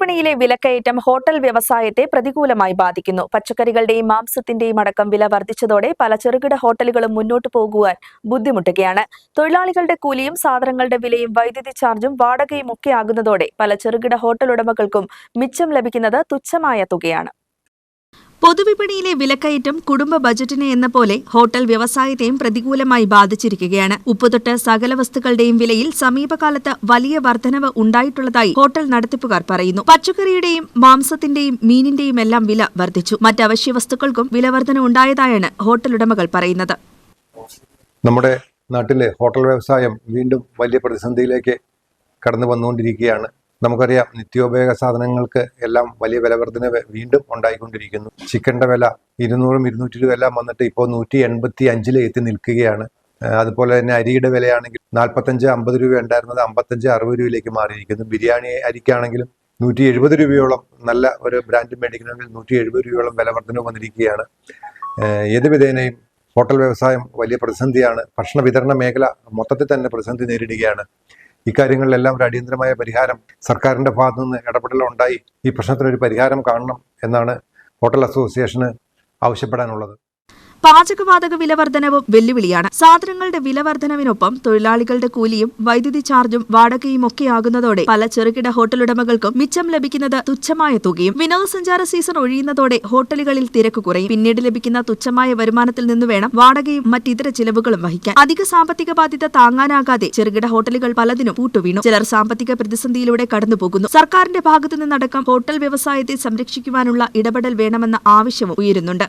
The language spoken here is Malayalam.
പൊതുവിപണിയിലെ വിലക്കയറ്റം ഹോട്ടൽ വ്യവസായത്തെ പ്രതികൂലമായി ബാധിക്കുന്നു. പച്ചക്കറികളുടെയും മാംസത്തിന്റെയും അടക്കം വില വർദ്ധിച്ചതോടെ പല ചെറുകിട ഹോട്ടലുകളും മുന്നോട്ടു പോകുവാൻ ബുദ്ധിമുട്ടുകയാണ്. തൊഴിലാളികളുടെ കൂലിയും സാധനങ്ങളുടെ വിലയും വൈദ്യുതി ചാർജും വാടകയും ഒക്കെ ആകുന്നതോടെ പല ചെറുകിട ഹോട്ടൽ ഉടമകൾക്കും മിച്ചം ലഭിക്കുന്നത് തുച്ഛമായ തുകയാണ്. പൊതുവിപണിയിലെ വിലക്കയറ്റം കുടുംബ ബജറ്റിനെ എന്ന പോലെ ഹോട്ടൽ വ്യവസായത്തെയും പ്രതികൂലമായി ബാധിച്ചിരിക്കുകയാണ്. ഉപ്പുതൊട്ട് സകല വസ്തുക്കളുടെയും വിലയിൽ സമീപകാലത്ത് വലിയ വർധനവ് ഉണ്ടായിട്ടുള്ളതായി ഹോട്ടൽ നടത്തിപ്പുകാർ പറയുന്നു. പച്ചക്കറിയുടെയും മാംസത്തിന്റെയും മീനിന്റെയും എല്ലാം വില വർദ്ധിച്ചു മറ്റ് അവശ്യ വസ്തുക്കൾക്കും വിലവർധന ഉണ്ടായതായാണ് ഹോട്ടൽ ഉടമകൾ പറയുന്നത്. നമ്മുടെ നാട്ടിലെ ഹോട്ടൽ വ്യവസായം വീണ്ടും വലിയ പ്രതിസന്ധിയിലേക്ക് കടന്നു വന്നുകൊണ്ടിരിക്കുകയാണ്. നമുക്കറിയാം നിത്യോപയോഗ സാധനങ്ങൾക്ക് എല്ലാം വലിയ വില വർധന വീണ്ടും ഉണ്ടായിക്കൊണ്ടിരിക്കുന്നു. ചിക്കന്റെ വില ഇരുന്നൂറും ഇരുന്നൂറ്റി രൂപ എല്ലാം വന്നിട്ട് ഇപ്പോൾ നൂറ്റി എൺപത്തി അഞ്ചിൽ എത്തി നിൽക്കുകയാണ്. അതുപോലെ തന്നെ അരിയുടെ വിലയാണെങ്കിൽ നാൽപ്പത്തഞ്ച് അമ്പത് രൂപ ഉണ്ടായിരുന്നത് അമ്പത്തഞ്ച് അറുപത് രൂപയിലേക്ക് മാറിയിരിക്കുന്നു. ബിരിയാണി അരിക്കാണെങ്കിലും നൂറ്റി എഴുപത് രൂപയോളം നല്ല ഒരു ബ്രാൻഡ് മേടിക്കണമെങ്കിൽ നൂറ്റി എഴുപത് രൂപയോളം വില വർധന വന്നിരിക്കുകയാണ്. ഏത് വിധേനയും ഹോട്ടൽ വ്യവസായം വലിയ പ്രതിസന്ധിയാണ്. ഭക്ഷണ വിതരണ മേഖല മൊത്തത്തിൽ തന്നെ പ്രതിസന്ധി നേരിടുകയാണ്. ഇക്കാര്യങ്ങളിലെല്ലാം ഒരു അടിയന്തരമായ പരിഹാരം സർക്കാരിന്റെ ഭാഗത്തു നിന്ന് ഇടപെടലുണ്ടായി. ഈ പ്രശ്നത്തിനൊരു പരിഹാരം കാണണം എന്നാണ് ഹോട്ടൽ അസോസിയേഷന് ആവശ്യപ്പെടാനുള്ളത്. പാചകവാതക വിലവർദ്ധനവും വെല്ലുവിളിയാണ്. സാധനങ്ങളുടെ വിലവർദ്ധനവിനൊപ്പം തൊഴിലാളികളുടെ കൂലിയും വൈദ്യുതി ചാർജും വാടകയും ഒക്കെയാകുന്നതോടെ പല ചെറുകിട ഹോട്ടലുടമകൾക്കും മിച്ചം ലഭിക്കുന്നത് തുച്ഛമായ തുകയും വിനോദസഞ്ചാര സീസൺ ഒഴിയുന്നതോടെ ഹോട്ടലുകളിൽ തിരക്ക് കുറയും. പിന്നീട് ലഭിക്കുന്ന തുച്ഛമായ വരുമാനത്തിൽ നിന്ന് വേണം വാടകയും മറ്റിതര ചിലവുകളും വഹിക്കാൻ. അധിക സാമ്പത്തിക ബാധ്യത താങ്ങാനാകാതെ ചെറുകിട ഹോട്ടലുകൾ പലതിനും പൂട്ടുവീണു ചിലർ സാമ്പത്തിക പ്രതിസന്ധിയിലൂടെ കടന്നുപോകുന്നു. സർക്കാരിന്റെ ഭാഗത്തു നിന്നടക്കം ഹോട്ടൽ വ്യവസായത്തെ സംരക്ഷിക്കുവാനുള്ള ഇടപെടൽ വേണമെന്ന ആവശ്യവും ഉയരുന്നുണ്ട്.